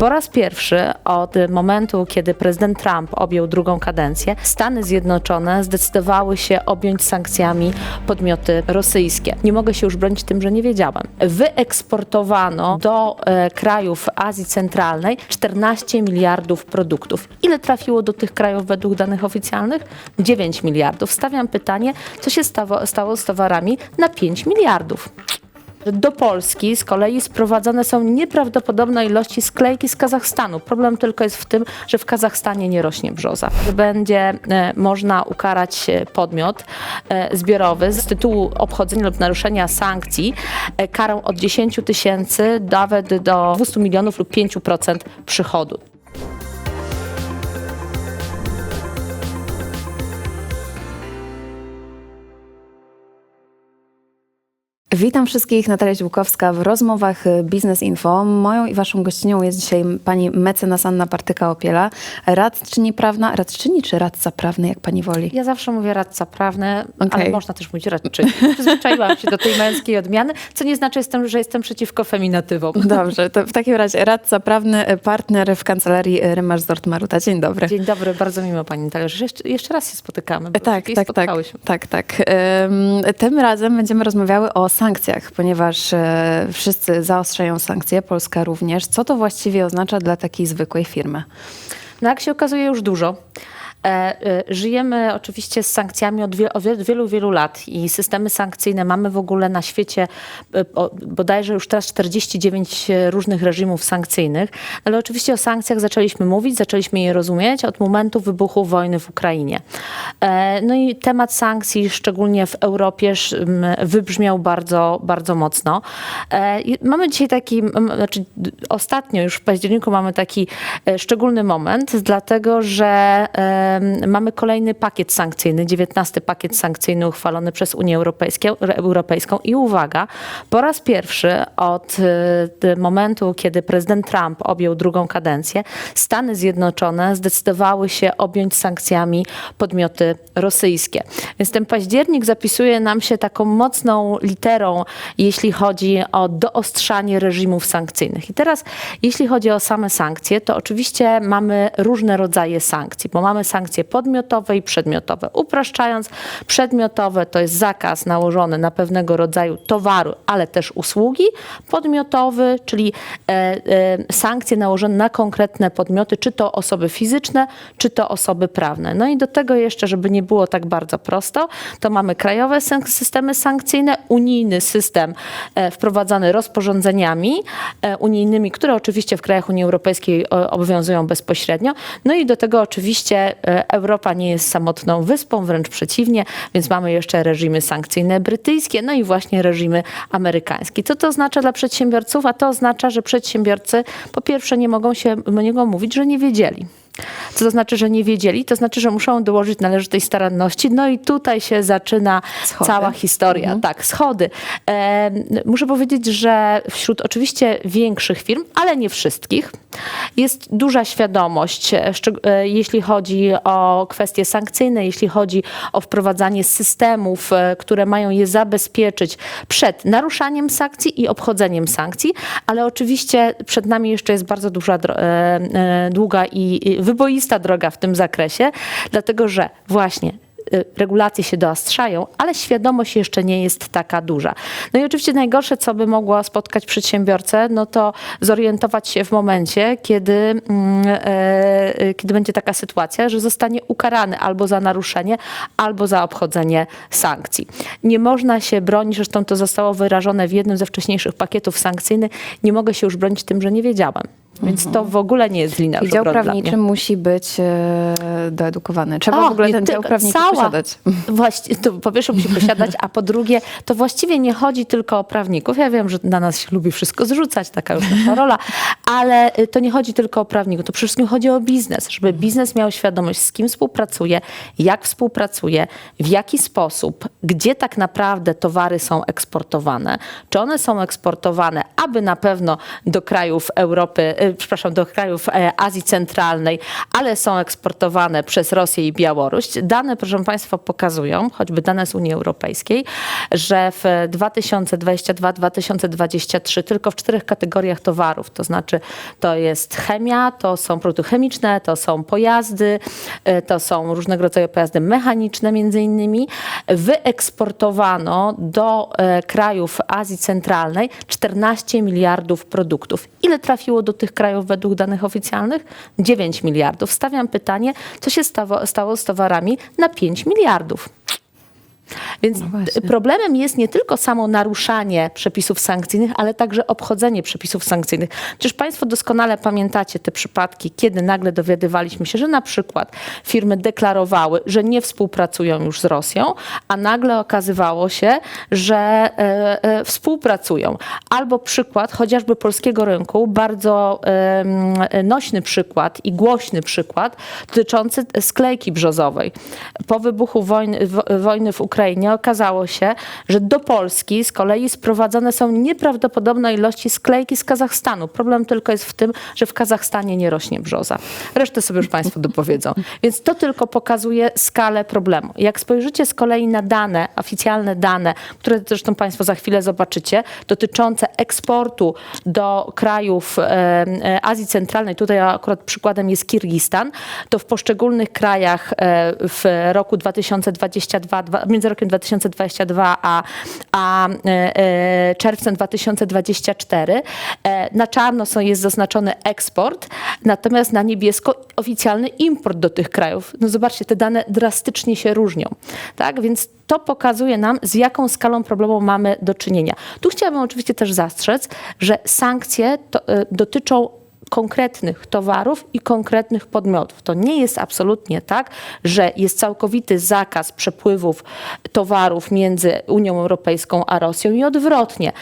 Po raz pierwszy od momentu, kiedy prezydent Trump objął drugą kadencję, Stany Zjednoczone zdecydowały się objąć sankcjami podmioty rosyjskie. Nie mogę się już bronić tym, że nie wiedziałam. Wyeksportowano do e, krajów Azji Centralnej 14 miliardów produktów. Ile trafiło do tych krajów według danych oficjalnych? 9 miliardów. Stawiam pytanie, co się stało z towarami na 5 miliardów. Do Polski z kolei sprowadzane są nieprawdopodobne ilości sklejki z Kazachstanu. Problem tylko jest w tym, że w Kazachstanie nie rośnie brzoza. Będzie e, można ukarać e, podmiot e, zbiorowy z tytułu obchodzenia lub naruszenia sankcji karą od 10 tysięcy nawet do 200 milionów lub 5% przychodu. Witam wszystkich, Natalia Ziłkowska w rozmowach y, Biznes Info. Moją i waszą gościnią jest dzisiaj pani mecenas Anna Partyka-Opiela, radczyni prawna, radczyni czy radca prawny, jak pani woli? Ja zawsze mówię radca prawny, ale Okej. można też mówić radczyni. Przyzwyczaiłam się do tej męskiej odmiany, co nie znaczy, jestem, że jestem przeciwko feminatywom. Dobrze, to w takim razie radca prawny, y, partner w kancelarii y, Rymarz Zort Maruta. Dzień dobry. Dzień dobry, bardzo miło Pani Natalia, że jeszcze, jeszcze raz się spotykamy. Tak, tak, tak, tak, tak. Ym, Tym razem będziemy rozmawiały o sankcjach, ponieważ e, wszyscy zaostrzają sankcje, Polska również. Co to właściwie oznacza dla takiej zwykłej firmy? No jak się okazuje już dużo. E, e, Żyjemy oczywiście z sankcjami od wie- od wielu, wielu, wielu lat i systemy sankcyjne mamy w ogóle na świecie e, bodajże już teraz 49 różnych reżimów sankcyjnych, ale oczywiście o sankcjach zaczęliśmy mówić, zaczęliśmy je rozumieć od momentu wybuchu wojny w Ukrainie. No i temat sankcji, szczególnie w Europie, wybrzmiał bardzo, bardzo mocno. Mamy dzisiaj taki, znaczy ostatnio już w październiku mamy taki szczególny moment, dlatego że mamy kolejny pakiet sankcyjny, 19 pakiet sankcyjny uchwalony przez Unię Europejską, i uwaga, po raz pierwszy od d- momentu, kiedy prezydent Trump objął drugą kadencję, Stany Zjednoczone zdecydowały się objąć sankcjami podmioty rosyjskie. Więc ten październik zapisuje nam się taką mocną literą, jeśli chodzi o doostrzanie reżimów sankcyjnych. I teraz, jeśli chodzi o same sankcje, to oczywiście mamy różne rodzaje sankcji, bo mamy sankcje podmiotowe i przedmiotowe. Upraszczając, przedmiotowe to jest zakaz nałożony na pewnego rodzaju towaru, ale też usługi. Podmiotowy, czyli e, e, sankcje nałożone na konkretne podmioty, czy to osoby fizyczne, czy to osoby prawne. No i do tego jeszcze, żeby nie było tak bardzo prosto, to mamy krajowe systemy sankcyjne, unijny system e, wprowadzany rozporządzeniami e, unijnymi, które oczywiście w krajach Unii Europejskiej e, obowiązują bezpośrednio. No i do tego oczywiście e, Europa nie jest samotną wyspą, wręcz przeciwnie, więc mamy jeszcze reżimy sankcyjne brytyjskie, no i właśnie reżimy amerykańskie. Co to oznacza dla przedsiębiorców? A to oznacza, że przedsiębiorcy po pierwsze nie mogą się nie mogą mówić, że nie wiedzieli. Co to znaczy, że nie wiedzieli? To znaczy, że muszą dołożyć należytej staranności. No i tutaj się zaczyna Schody. cała historia. Tak, schody. E, muszę powiedzieć, że wśród oczywiście większych firm, ale nie wszystkich, jest duża świadomość, e, e, jeśli chodzi o kwestie sankcyjne, jeśli chodzi o wprowadzanie systemów, e, które mają je zabezpieczyć przed naruszaniem sankcji i obchodzeniem sankcji, ale oczywiście przed nami jeszcze jest bardzo duża, długa i i wyboista droga w tym zakresie, dlatego że właśnie y, regulacje się doastrzają, ale świadomość jeszcze nie jest taka duża. No i oczywiście najgorsze, co by mogło spotkać przedsiębiorcę, no to zorientować się w momencie, kiedy, mm, e, e, kiedy będzie taka sytuacja, że zostanie ukarany albo za naruszenie, albo za obchodzenie sankcji. Nie można się bronić, zresztą to zostało wyrażone w jednym ze wcześniejszych pakietów sankcyjnych, nie mogę się już bronić tym, że nie wiedziałem. Więc to w ogóle nie jest lina I dział prawniczy musi być e, doedukowany. Trzeba O, w ogóle ten dział prawniczy cała- posiadać. Właśnie, to po pierwsze musi posiadać, a po drugie, to właściwie nie chodzi tylko o prawników. Ja wiem, że na nas się lubi wszystko zrzucać, taka już nasza rola, ale y, to nie chodzi tylko o prawników, to przede wszystkim chodzi o biznes, żeby biznes miał świadomość, z kim współpracuje, jak współpracuje, w jaki sposób, gdzie tak naprawdę towary są eksportowane, czy one są eksportowane, aby na pewno do krajów Europy, e, przepraszam, do krajów e, Azji Centralnej, ale są eksportowane przez Rosję i Białoruś. Dane, proszę Państwa, pokazują, choćby dane z Unii Europejskiej, że w 2022-2023 tylko w czterech kategoriach towarów, to znaczy to jest chemia, to są produkty chemiczne, to są pojazdy, e, to są różnego rodzaju pojazdy mechaniczne między innymi, wyeksportowano do e, krajów Azji Centralnej 14 miliardów produktów. Ile trafiło do tych według danych oficjalnych? 9 miliardów. Stawiam pytanie, co się stało, stało z towarami na 5 miliardów? Więc właśnie. problemem jest nie tylko samo naruszanie przepisów sankcyjnych, ale także obchodzenie przepisów sankcyjnych. Przecież Państwo doskonale pamiętacie te przypadki, kiedy nagle dowiadywaliśmy się, że na przykład firmy deklarowały, że nie współpracują już z Rosją, a nagle okazywało się, że e, e, współpracują. Albo przykład chociażby polskiego rynku, bardzo em, nośny przykład i głośny przykład dotyczący sklejki brzozowej. Po wybuchu wojny, wo- wojny w Ukrainie okazało się, że do Polski z kolei sprowadzane są nieprawdopodobne ilości sklejki z Kazachstanu. Problem tylko jest w tym, że w Kazachstanie nie rośnie brzoza. Resztę sobie już Państwo dopowiedzą. Więc to tylko pokazuje skalę problemu. Jak spojrzycie z kolei na dane, oficjalne dane, które zresztą Państwo za chwilę zobaczycie, dotyczące eksportu do krajów e, e, Azji Centralnej, tutaj akurat przykładem jest Kirgistan, to w poszczególnych krajach e, w roku 2022, dwa- między rokiem 2022 a, a e, e, czerwcem 2024 e, na czarno są, jest zaznaczony eksport, natomiast na niebiesko oficjalny import do tych krajów. No zobaczcie, te dane drastycznie się różnią. Tak? Więc to pokazuje nam, z jaką skalą problemu mamy do czynienia. Tu chciałabym oczywiście też zastrzec, że sankcje to, dotyczą konkretnych towarów i konkretnych podmiotów. To nie jest absolutnie tak, że jest całkowity zakaz przepływów towarów między Unią Europejską a Rosją i odwrotnie.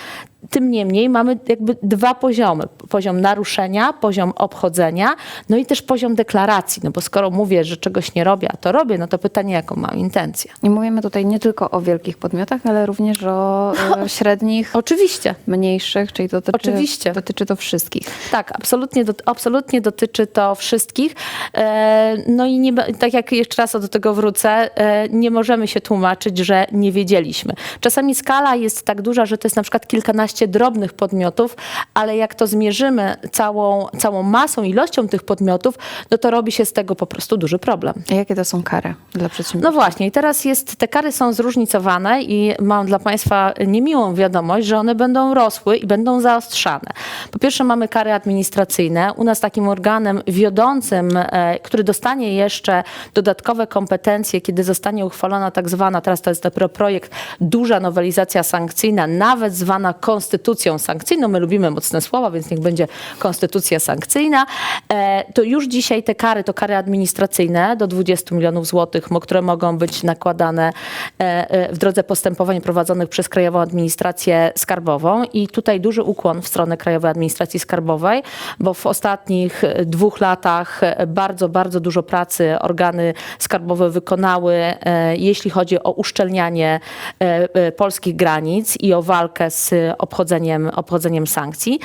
Tym niemniej mamy jakby dwa poziomy. Poziom naruszenia, poziom obchodzenia, no i też poziom deklaracji. No bo skoro mówię, że czegoś nie robię, a to robię, no to pytanie, jaką mam intencję. I mówimy tutaj nie tylko o wielkich podmiotach, ale również o e, średnich, Oczywiście. mniejszych, czyli dotyczy, Oczywiście. dotyczy to wszystkich. Tak, absolutnie, dot- absolutnie dotyczy to wszystkich. E, No i nie, tak jak jeszcze raz do tego wrócę, e, nie możemy się tłumaczyć, że nie wiedzieliśmy. Czasami skala jest tak duża, że to jest na przykład kilkanaście drobnych podmiotów, ale jak to zmierzymy całą, całą masą, ilością tych podmiotów, no to robi się z tego po prostu duży problem. A jakie to są kary dla No przedsiębiorców? właśnie, i teraz jest, te kary są zróżnicowane i mam dla Państwa niemiłą wiadomość, że one będą rosły i będą zaostrzane. Po pierwsze mamy kary administracyjne. U nas takim organem wiodącym, e, który dostanie jeszcze dodatkowe kompetencje, kiedy zostanie uchwalona tak zwana, teraz to jest dopiero projekt, duża nowelizacja sankcyjna, nawet zwana konstytucją sankcyjną. My lubimy mocne słowa, więc niech będzie konstytucja sankcyjna. E, To już dzisiaj te kary to kary administracyjne do 20 milionów złotych, które mogą być nakładane e, e, w drodze postępowań prowadzonych przez Krajową Administrację Skarbową. I tutaj duży ukłon w stronę Krajowej Administracji Skarbowej, bo w ostatnich dwóch latach bardzo, bardzo dużo pracy organy skarbowe wykonały, jeśli chodzi o uszczelnianie polskich granic i o walkę z obchodzeniem, obchodzeniem sankcji.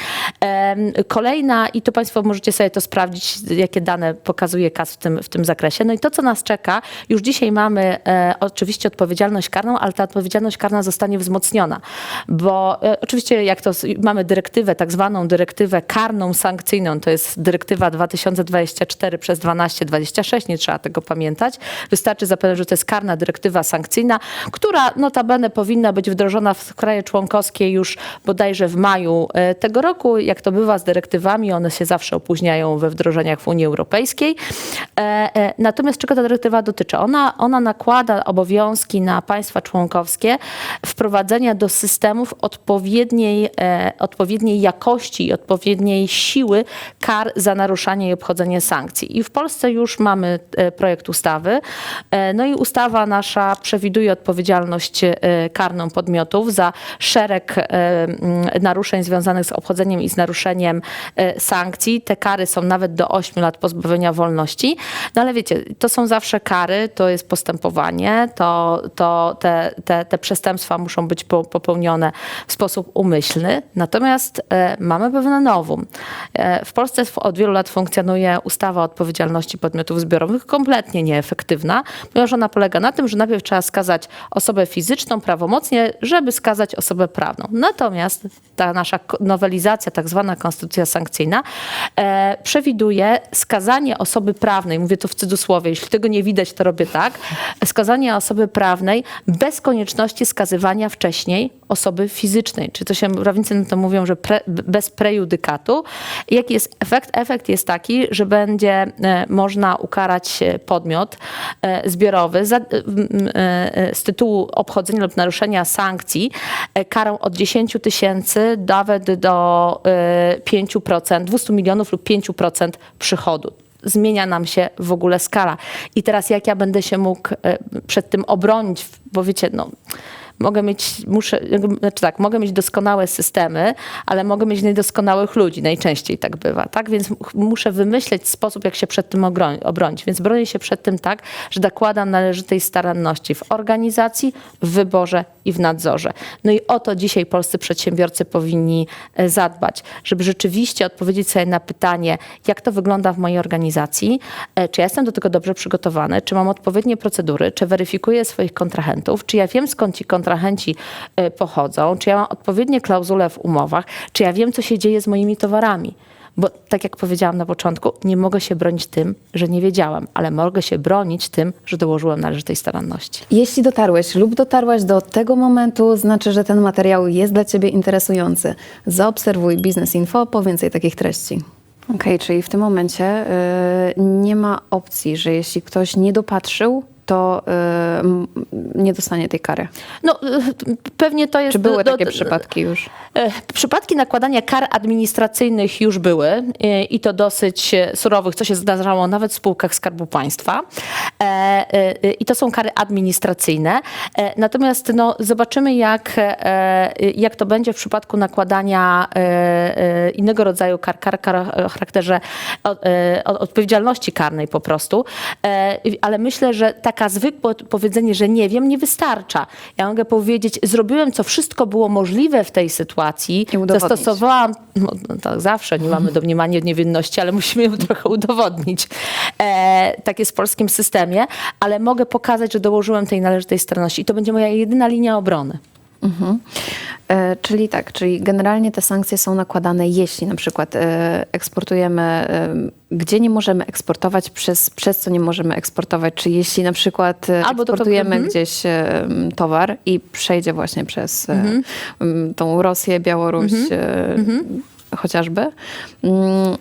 Kolejna, i to Państwo możecie sobie to sprawdzić, jakie dane pokazuje KAS w tym, w tym zakresie. No i to, co nas czeka, już dzisiaj mamy e, oczywiście odpowiedzialność karną, ale ta odpowiedzialność karna zostanie wzmocniona, bo e, oczywiście jak to mamy dyrektywę, tak zwaną dyrektywę karną sankcyjną, to jest dyrektywa 2024 przez 1226, nie trzeba tego pamiętać. Wystarczy zapewnić, że to jest karna dyrektywa sankcyjna, która notabene powinna być wdrożona w kraje członkowskie już bodajże w maju e, tego roku. Jak to bywa z dyrektywami, one się zawsze opóźniają we wdrożeniach w Unii Europejskiej. E, e, Natomiast czego ta dyrektywa dotyczy? Ona, ona nakłada obowiązki na państwa członkowskie wprowadzenia do systemów odpowiedniej, odpowiedniej jakości i odpowiedniej siły kar za naruszanie i obchodzenie sankcji. I w Polsce już mamy projekt ustawy. No i ustawa nasza przewiduje odpowiedzialność karną podmiotów za szereg naruszeń związanych z obchodzeniem i z naruszeniem e, sankcji. Te kary są nawet do 8 lat pozbawienia wolności. No ale wiecie, to są zawsze kary, to jest postępowanie, to, to te, te, te przestępstwa muszą być po, popełnione w sposób umyślny. Natomiast e, mamy pewne nowum. E, w Polsce od wielu lat funkcjonuje ustawa o odpowiedzialności podmiotów zbiorowych, kompletnie nieefektywna, ponieważ ona polega na tym, że najpierw trzeba skazać osobę fizyczną prawomocnie, żeby skazać osobę prawną. Natomiast ta nasza nowelizacja, tak zwana konstytucja sankcyjna, e, przewiduje skazanie osoby prawnej, mówię to w cudzysłowie, jeśli tego nie widać, to robię tak, skazanie osoby prawnej bez konieczności skazywania wcześniej osoby fizycznej. Czy to się prawnicy na to mówią, że pre, bez prejudykatu. Jaki jest efekt? Efekt jest taki, że będzie e, można ukarać e, podmiot e, zbiorowy za, z tytułu obchodzenia lub naruszenia sankcji karą od 10 tysięcy nawet do e, 5%, 200 milionów lub 5% przychodu zmienia nam się w ogóle skala. I teraz jak ja będę się mógł przed tym obronić, bo wiecie, no mogę mieć, muszę, znaczy tak, mogę mieć doskonałe systemy, ale mogę mieć niedoskonałych ludzi, najczęściej tak bywa, tak? Więc muszę wymyśleć sposób, jak się przed tym obronić. Więc bronię się przed tym tak, że dokładam należytej staranności w organizacji, w wyborze i w nadzorze. No i o to dzisiaj polscy przedsiębiorcy powinni e, zadbać, żeby rzeczywiście odpowiedzieć sobie na pytanie, jak to wygląda w mojej organizacji, e, czy ja jestem do tego dobrze przygotowany, czy mam odpowiednie procedury, czy weryfikuję swoich kontrahentów, czy ja wiem skąd ci kontrahenci e, pochodzą, czy ja mam odpowiednie klauzule w umowach, czy ja wiem, co się dzieje z moimi towarami. Bo tak jak powiedziałam na początku, nie mogę się bronić tym, że nie wiedziałam, ale mogę się bronić tym, że dołożyłem należytej staranności. Jeśli dotarłeś lub dotarłaś do tego momentu, znaczy, że ten materiał jest dla Ciebie interesujący. Zaobserwuj Business Info po więcej takich treści. Okej, czyli w tym momencie y, nie ma opcji, że jeśli ktoś nie dopatrzył, to y, nie dostanie tej kary. No, e, pewnie to jest... Czy były do- takie do- przypadki już? E, Przypadki nakładania kar administracyjnych już były e, i to dosyć e, surowych, co się zdarzało nawet w spółkach Skarbu Państwa. I to są kary administracyjne. Natomiast no, zobaczymy, jak, jak to będzie w przypadku nakładania innego rodzaju kar, kar, kar o charakterze odpowiedzialności karnej po prostu. Ale myślę, że taka zwykłe powiedzenie, że nie wiem, nie wystarcza. Ja mogę powiedzieć, zrobiłem co wszystko było możliwe w tej sytuacji. Zastosowałam, no, no tak zawsze nie mamy domniemania niewinności, ale musimy ją trochę udowodnić. E, tak jest w polskim systemie, ale mogę pokazać, że dołożyłem tej należytej staranności i to będzie moja jedyna linia obrony. Mhm. E, czyli tak, czyli generalnie te sankcje są nakładane, jeśli na przykład e, eksportujemy, e, gdzie nie możemy eksportować, przez, przez co nie możemy eksportować, czy jeśli na przykład e, Albo eksportujemy mhm. gdzieś e, towar i przejdzie właśnie przez e, m, tą Rosję, Białoruś e, chociażby, mm,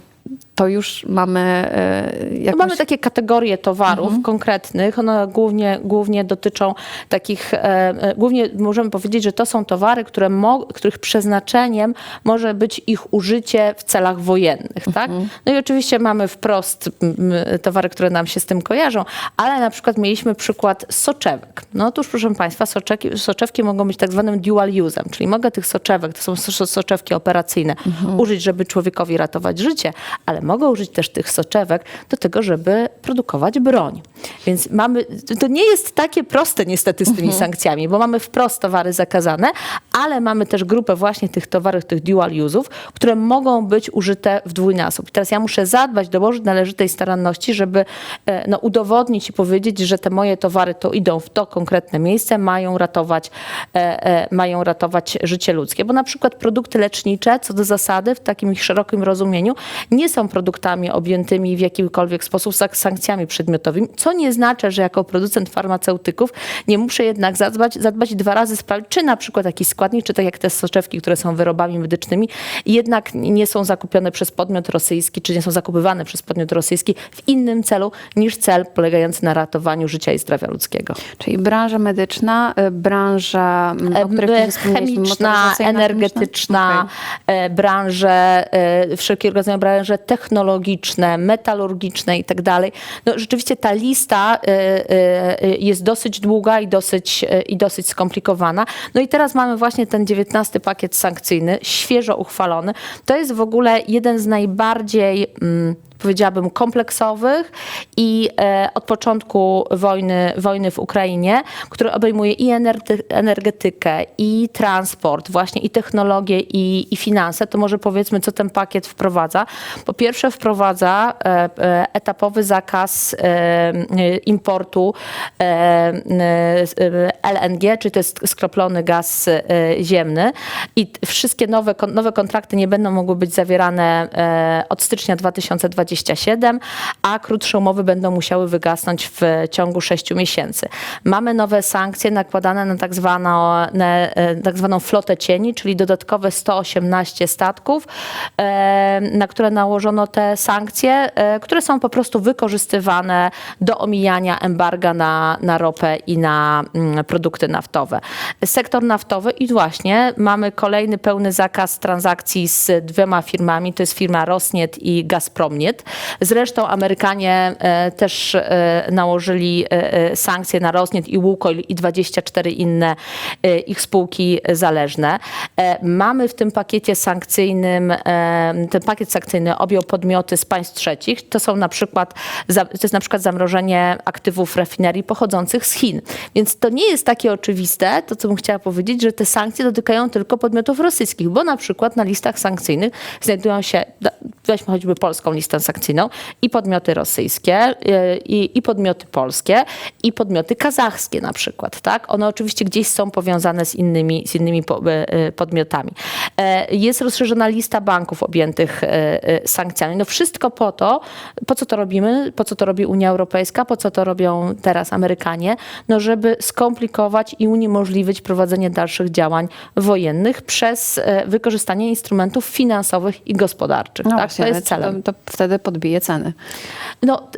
to już mamy e, jakąś... mamy takie kategorie towarów konkretnych. One głównie, głównie dotyczą takich, e, e, głównie możemy powiedzieć, że to są towary, które których przeznaczeniem może być ich użycie w celach wojennych. Tak? No i oczywiście mamy wprost towary, które nam się z tym kojarzą, ale na przykład mieliśmy przykład soczewek. No otóż, proszę Państwa, soczeki, soczewki mogą być tak zwanym dual use'em, czyli mogę tych soczewek, to są so- soczewki operacyjne, użyć, żeby człowiekowi ratować życie, ale mogę użyć też tych soczewek do tego, żeby produkować broń. Więc mamy, to nie jest takie proste niestety z tymi sankcjami, bo mamy wprost towary zakazane, ale mamy też grupę właśnie tych towarów, tych dual use'ów, które mogą być użyte w dwójnasób. I teraz ja muszę zadbać, dołożyć należytej staranności, żeby e, no, udowodnić i powiedzieć, że te moje towary to idą w to konkretne miejsce, mają ratować, e, e, mają ratować życie ludzkie. Bo na przykład produkty lecznicze, co do zasady, w takim ich szerokim rozumieniu, nie są produktami objętymi w jakikolwiek sposób sankcjami przedmiotowymi, co nie znaczy, że jako producent farmaceutyków nie muszę jednak zadbać, zadbać dwa razy sprawdzić, czy na przykład jakiś składnik, czy tak jak te soczewki, które są wyrobami medycznymi, jednak nie są zakupione przez podmiot rosyjski, czy nie są zakupywane przez podmiot rosyjski w innym celu niż cel polegający na ratowaniu życia i zdrowia ludzkiego. Czyli branża medyczna, e, branża, m, o której wcześniej wspomnieliśmy, chemiczna, energetyczna, chemiczna? e, branże, e, wszelkiego rodzaju branże technologiczne, metalurgiczne i tak. No rzeczywiście ta lista e, e, e, jest dosyć długa i dosyć, i dosyć skomplikowana. No i teraz mamy właśnie ten 19 pakiet sankcyjny, świeżo uchwalony. To jest w ogóle jeden z najbardziej mm, powiedziałabym, kompleksowych i e, od początku wojny, wojny w Ukrainie, który obejmuje i energetykę, i transport, właśnie i technologię, i, i finanse, to może powiedzmy, co ten pakiet wprowadza. Po pierwsze wprowadza e, e, etapowy zakaz importu LNG, czyli to jest skroplony gaz ziemny i wszystkie nowe, nowe kontrakty nie będą mogły być zawierane od stycznia 2027, a krótsze umowy będą musiały wygasnąć w ciągu 6 miesięcy. Mamy nowe sankcje nakładane na tak zwaną, na, e, tak zwaną flotę cieni, czyli dodatkowe 118 statków, e, na które nałożono te sankcje, e, które są po prostu wykorzystywane do omijania embarga na, na ropę i na mm, produkty naftowe. Sektor naftowy i właśnie mamy kolejny pełny zakaz transakcji z dwiema firmami, to jest firma Rosniet i Gazpromniet. Zresztą Amerykanie e, też e, nałożyli e, sankcje na Rosniet i Łukoil i 24 inne ich spółki zależne. Mamy w tym pakiecie sankcyjnym, ten pakiet sankcyjny objął podmioty z państw trzecich. To są na przykład, to jest na przykład zamrożenie aktywów rafinerii pochodzących z Chin. Więc to nie jest takie oczywiste, to co bym chciała powiedzieć, że te sankcje dotykają tylko podmiotów rosyjskich, bo na przykład na listach sankcyjnych znajdują się, weźmy choćby polską listę sankcyjną, i podmioty rosyjskie, y, i, i podmioty polskie, i podmioty kazachskie na przykład, tak? One oczywiście gdzieś są powiązane z innymi, z innymi y, y, podmiotami. E, Jest rozszerzona lista banków objętych sankcjami. No wszystko po to, po co to robimy, po co to robi Unia Europejska, po co to robią teraz Amerykanie, no żeby skomplikować i uniemożliwić prowadzenie dalszych działań wojennych przez e, wykorzystanie instrumentów finansowych i gospodarczych. No tak? właśnie, to jest celem. To, to wtedy podbije ceny. No,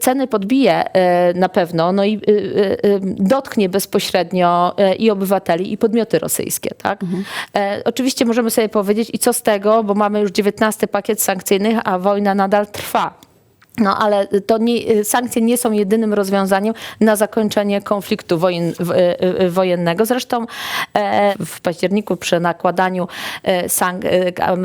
ceny podbije e, na pewno, no i y, y, dotknie bezpośrednio e, i obywateli, i podmioty rosyjskie. Tak? E, Oczywiście możemy sobie powiedzieć, i co z tego, bo mamy już 19 pakiet sankcyjnych, a wojna nadal trwa. No ale to nie, sankcje nie są jedynym rozwiązaniem na zakończenie konfliktu wojen, e, e, wojennego. Zresztą e, w październiku przy nakładaniu sank,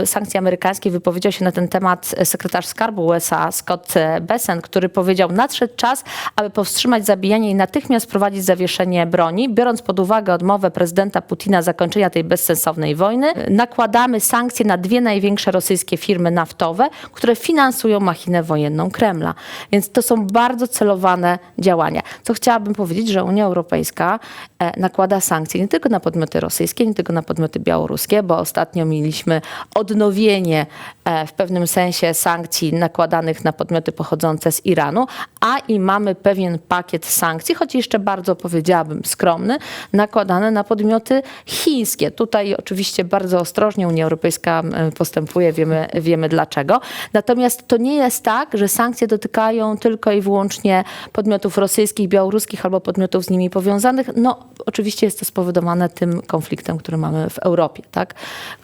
sankcji amerykańskich wypowiedział się na ten temat sekretarz skarbu USA Scott Bessent, który powiedział, nadszedł czas, aby powstrzymać zabijanie i natychmiast prowadzić zawieszenie broni, biorąc pod uwagę odmowę prezydenta Putina zakończenia tej bezsensownej wojny. Nakładamy sankcje na dwie największe rosyjskie firmy naftowe, które finansują machinę wojenną Kremla. Więc to są bardzo celowane działania. Co chciałabym powiedzieć, że Unia Europejska e, nakłada sankcje nie tylko na podmioty rosyjskie, nie tylko na podmioty białoruskie, bo ostatnio mieliśmy odnowienie e, w pewnym sensie sankcji nakładanych na podmioty pochodzące z Iranu, a i mamy pewien pakiet sankcji, choć jeszcze bardzo powiedziałabym skromny, nakładane na podmioty chińskie. Tutaj oczywiście bardzo ostrożnie Unia Europejska postępuje, wiemy, wiemy dlaczego. Natomiast to nie jest tak, że sankcje dotykają tylko i wyłącznie podmiotów rosyjskich, białoruskich albo podmiotów z nimi powiązanych. No oczywiście jest to spowodowane tym konfliktem, który mamy w Europie, tak?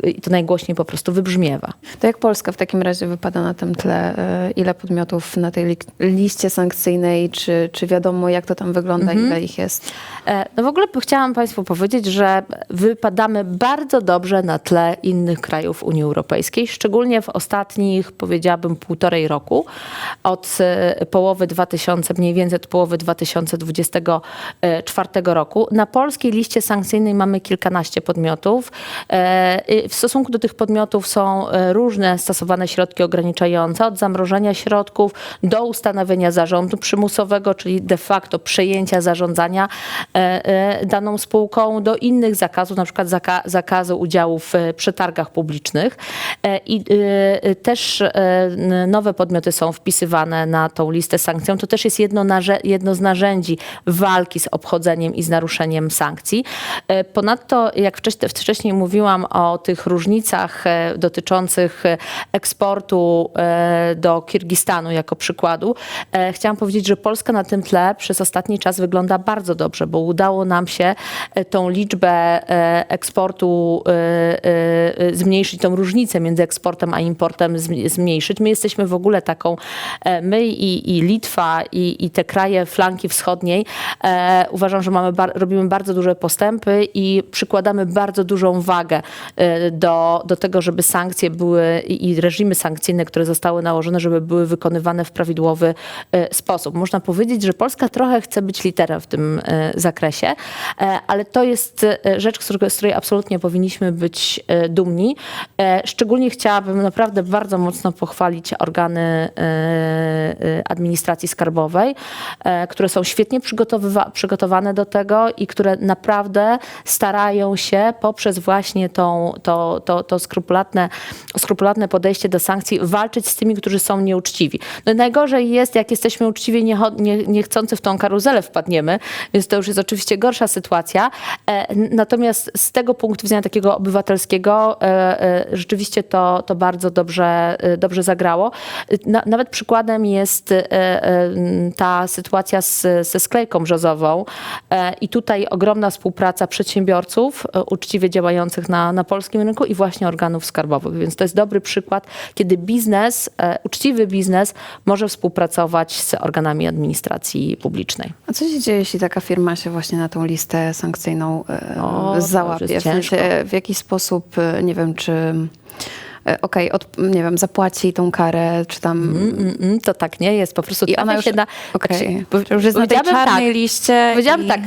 I to najgłośniej po prostu wybrzmiewa. To jak Polska w takim razie wypada na tym tle? E, Ile podmiotów na tej li- liście sankcyjnej? Czy, czy wiadomo, jak to tam wygląda? Ile ich jest? E, No w ogóle chciałam Państwu powiedzieć, że wypadamy bardzo dobrze na tle innych krajów Unii Europejskiej, szczególnie w ostatnich, powiedziałabym, półtorej roku, od e, połowy 2000, mniej więcej od połowy 2024 roku. Na polskiej liście sankcyjnej mamy kilkanaście podmiotów. E, i W stosunku do tych podmiotów są e, różne stosowane środki ograniczające, od zamrożenia środków do ustanowienia zarządu przymusowego, czyli de facto przejęcia zarządzania e, daną spółką, do innych zakazów, na przykład zaka zakazu udziału w przetargach publicznych. I e, też nowe podmioty są wpisywane wpisywane na tą listę sankcją. To też jest jedno, jedno z narzędzi walki z obchodzeniem i z naruszeniem sankcji. E, Ponadto, jak wcześniej, mówiłam o tych różnicach e, dotyczących eksportu e, do Kirgistanu jako przykładu, chciałam powiedzieć, że Polska na tym tle przez ostatni czas wygląda bardzo dobrze, bo udało nam się tą liczbę eksportu zmniejszyć, tą różnicę między eksportem a importem zm- zmniejszyć. My jesteśmy w ogóle taką, my i, i Litwa i, i te kraje flanki wschodniej, e, uważam, że mamy robimy bardzo duże postępy i przykładamy bardzo dużą wagę e, do, do tego, żeby sankcje były i, i reżimy sankcyjne, które zostały nałożone, żeby były wykonywane w prawidłowy e, sposób. Można powiedzieć, że Polska trochę chce być literem w tym e, zakresie, e, ale to jest e, rzecz, z której, absolutnie powinniśmy być e, dumni. E, Szczególnie chciałabym naprawdę bardzo mocno pochwalić organy e, e, administracji skarbowej, e, które są świetnie przygotowane do tego i które naprawdę starają się poprzez właśnie tą, to, to, to skrupulatne, skrupulatne podejście do sankcji walczyć z tymi, którzy są nieuczciwi. No najgorzej jest, jak jesteśmy uczciwi, niecho- nie, niechcący w tą karuzelę wpadniemy, więc to już jest oczywiście gorsza sytuacja. E, Natomiast z tego punktu widzenia takiego obywatelskiego e, rzeczywiście to, to bardzo dobrze, dobrze zagrało. Na, nawet przykładem jest e, e, ta sytuacja z, ze sklejką brzozową e, i tutaj ogromna współpraca przedsiębiorców uczciwie działających na, na polskim rynku i właśnie organów skarbowych. Więc to jest dobry przykład, kiedy biznes, uczciwy biznes może współpracować z organami administracji publicznej. A co się dzieje, jeśli taka firma się właśnie na tą listę sankcyjną O, załapie? W, sensie, w jaki sposób, nie wiem, czy okej, od- nie wiem, zapłaci tą karę, czy tam... Mm, mm, to tak nie jest. Po prostu I ona już, się na... tak się- to już jest na tej powiedziałabym czarnej tak, liście. Powiedziałam i- tak,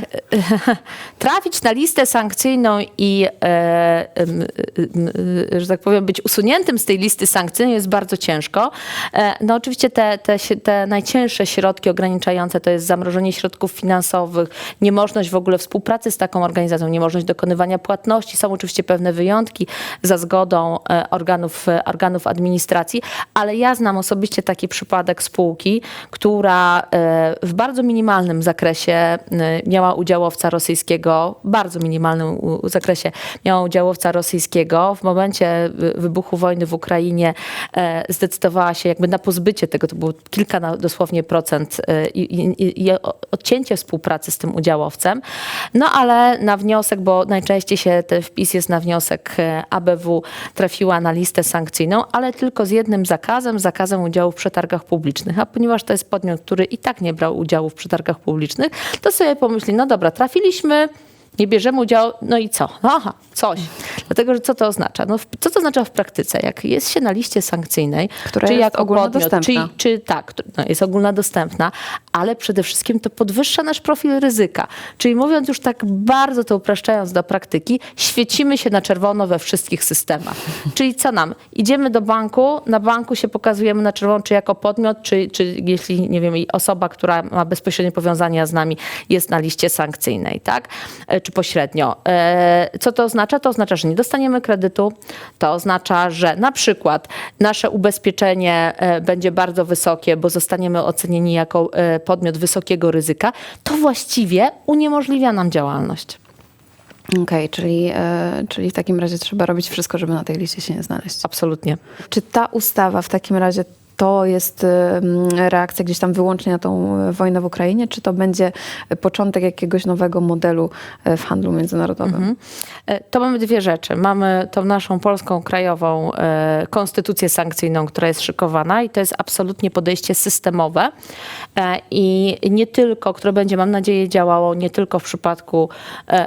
trafić na listę sankcyjną i, e, em, e, że tak powiem, być usuniętym z tej listy sankcyjnej jest bardzo ciężko. E, no oczywiście te, te, te najcięższe środki ograniczające to jest zamrożenie środków finansowych, niemożność w ogóle współpracy z taką organizacją, niemożność dokonywania płatności. Są oczywiście pewne wyjątki za zgodą e, organów, e, organów administracji, ale ja znam osobiście taki przypadek spółki, która e, w bardzo minimalnym zakresie e, miała udziałowca rosyjskiego, bardzo minimalnym zakresie miała udziałowca rosyjskiego. W momencie wy- wybuchu wojny w Ukrainie zdecydowała się jakby na pozbycie tego, to było kilka dosłownie procent i, i, i odcięcie współpracy z tym udziałowcem. No ale na wniosek, bo najczęściej się ten wpis jest na wniosek ABW, trafiła na listę sankcyjną, ale tylko z jednym zakazem, zakazem udziału w przetargach publicznych. A ponieważ to jest podmiot, który i tak nie brał udziału w przetargach publicznych, to sobie pomyśli, no dobra, trafiliśmy, nie bierzemy udziału, no i co? Aha, coś. Dlatego, że co to oznacza? No, co to oznacza w praktyce? Jak jest się na liście sankcyjnej, Która czy jest jako podmiot, czy, ogólnodostępna. czy tak, no, jest ogólnodostępna, ale przede wszystkim to podwyższa nasz profil ryzyka. Czyli mówiąc już tak bardzo to upraszczając do praktyki, świecimy się na czerwono we wszystkich systemach. Czyli co nam? Idziemy do banku, na banku się pokazujemy na czerwono, czy jako podmiot, czy, czy jeśli, nie wiem, osoba, która ma bezpośrednie powiązania z nami jest na liście sankcyjnej, tak? Czy pośrednio. E, Co to oznacza? To oznacza, że nie dostaniemy kredytu, to oznacza, że na przykład nasze ubezpieczenie e, będzie bardzo wysokie, bo zostaniemy ocenieni jako e, podmiot wysokiego ryzyka, to właściwie uniemożliwia nam działalność. Okej, czyli, e, czyli w takim razie trzeba robić wszystko, żeby na tej liście się nie znaleźć. Absolutnie. Czy ta ustawa w takim razie to jest em, reakcja gdzieś tam wyłącznie na tą e, wojnę w Ukrainie, czy to będzie początek jakiegoś nowego modelu e, w handlu międzynarodowym? E, To mamy dwie rzeczy. Mamy tą naszą polską krajową konstytucję sankcyjną, która jest szykowana i to jest absolutnie podejście systemowe i nie tylko, które będzie, mam nadzieję, działało nie tylko w przypadku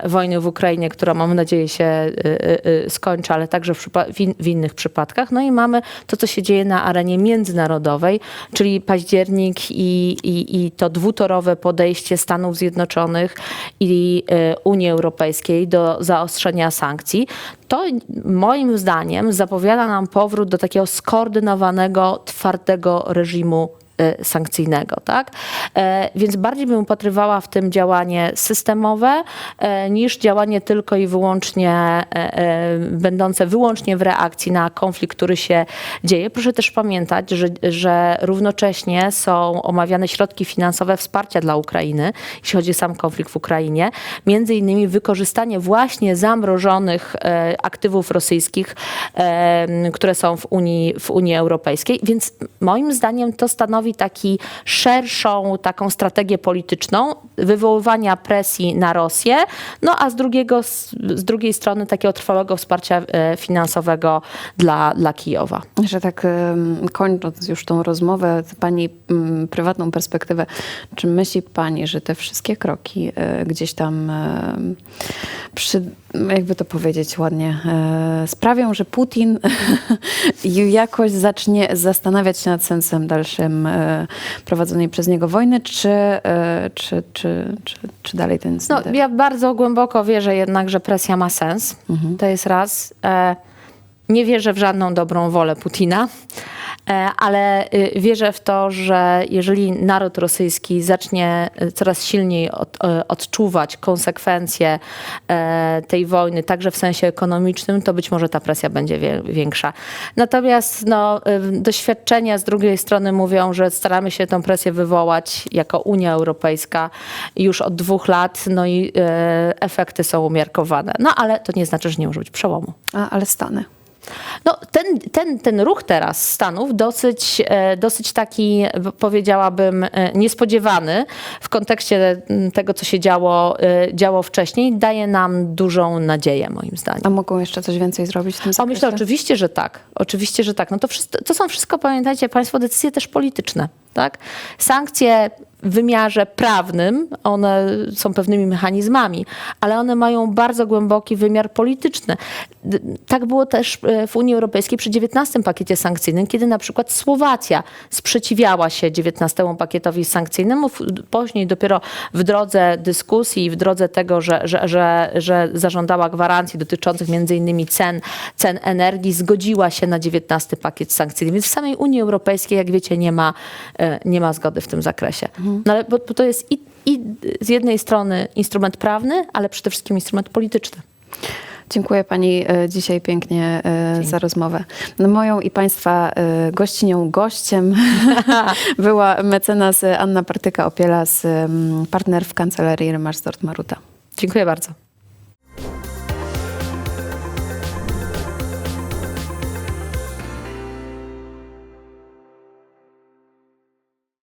wojny w Ukrainie, która mam nadzieję się skończy, ale także w, w innych przypadkach. No i mamy to, co się dzieje na arenie międzynarodowej, czyli październik i, i, i to dwutorowe podejście Stanów Zjednoczonych i e, Unii Europejskiej do zaostrzenia sankcji. To moim zdaniem zapowiada nam powrót do takiego skoordynowanego, twardego reżimu sankcyjnego. Tak? E, Więc bardziej bym upatrywała w tym działanie systemowe e, niż działanie tylko i wyłącznie e, będące wyłącznie w reakcji na konflikt, który się dzieje. Proszę też pamiętać, że, że równocześnie są omawiane środki finansowe wsparcia dla Ukrainy, jeśli chodzi o sam konflikt w Ukrainie. Między innymi wykorzystanie właśnie zamrożonych aktywów rosyjskich, które są w Unii, w Unii Europejskiej. Więc moim zdaniem to stanowi taki szerszą taką strategię polityczną wywoływania presji na Rosję, no a z, drugiego, z drugiej strony takiego trwałego wsparcia e, finansowego dla, dla Kijowa. Że tak kończąc już tą rozmowę, Pani prywatną perspektywę, czy myśli Pani, że te wszystkie kroki e, gdzieś tam przy, jakby to powiedzieć ładnie, e, sprawią, że Putin jakoś zacznie zastanawiać się nad sensem dalszym prowadzonej przez niego wojny, czy, e, czy, czy, czy, czy dalej ten No, ja bardzo głęboko wierzę jednak, że presja ma sens. To jest raz. Nie wierzę w żadną dobrą wolę Putina, e, ale y, wierzę w to, że jeżeli naród rosyjski zacznie y, coraz silniej od, e, odczuwać konsekwencje e, tej wojny, także w sensie ekonomicznym, to być może ta presja będzie większa. Natomiast no, y, doświadczenia z drugiej strony mówią, że staramy się tę presję wywołać jako Unia Europejska już od dwóch lat, no i efekty są umiarkowane. No ale to nie znaczy, że nie może być przełomu. A, ale Stany. No, ten, ten, ten ruch teraz Stanów dosyć, e, dosyć taki, powiedziałabym, e, niespodziewany w kontekście m, tego, co się działo, e, działo wcześniej, daje nam dużą nadzieję, moim zdaniem. A mogą jeszcze coś więcej zrobić w tym O, zakresie? myślę, oczywiście, że tak. Oczywiście, że tak. No to, wszystko, to są wszystko, pamiętajcie Państwo, decyzje też polityczne. Tak? Sankcje wymiarze prawnym, one są pewnymi mechanizmami, ale one mają bardzo głęboki wymiar polityczny. Tak było też e, w Unii Europejskiej przy 19 pakiecie sankcyjnym, kiedy na przykład Słowacja sprzeciwiała się 19 pakietowi sankcyjnemu. Później dopiero w drodze dyskusji i w drodze tego, że, że, że, że zażądała gwarancji dotyczących między innymi cen, cen energii, zgodziła się na 19 pakiet sankcyjny. Więc w samej Unii Europejskiej, jak wiecie, nie ma, e, nie ma zgody w tym zakresie. No ale bo, bo to jest i, i z jednej strony instrument prawny, ale przede wszystkim instrument polityczny. Dziękuję Pani e, dzisiaj pięknie e, za rozmowę. No, moją i Państwa e, gościnią, gościem była mecenas Anna Partyka-Opiela, z, mm, partner w kancelarii Rymarz Maruta. Dziękuję bardzo.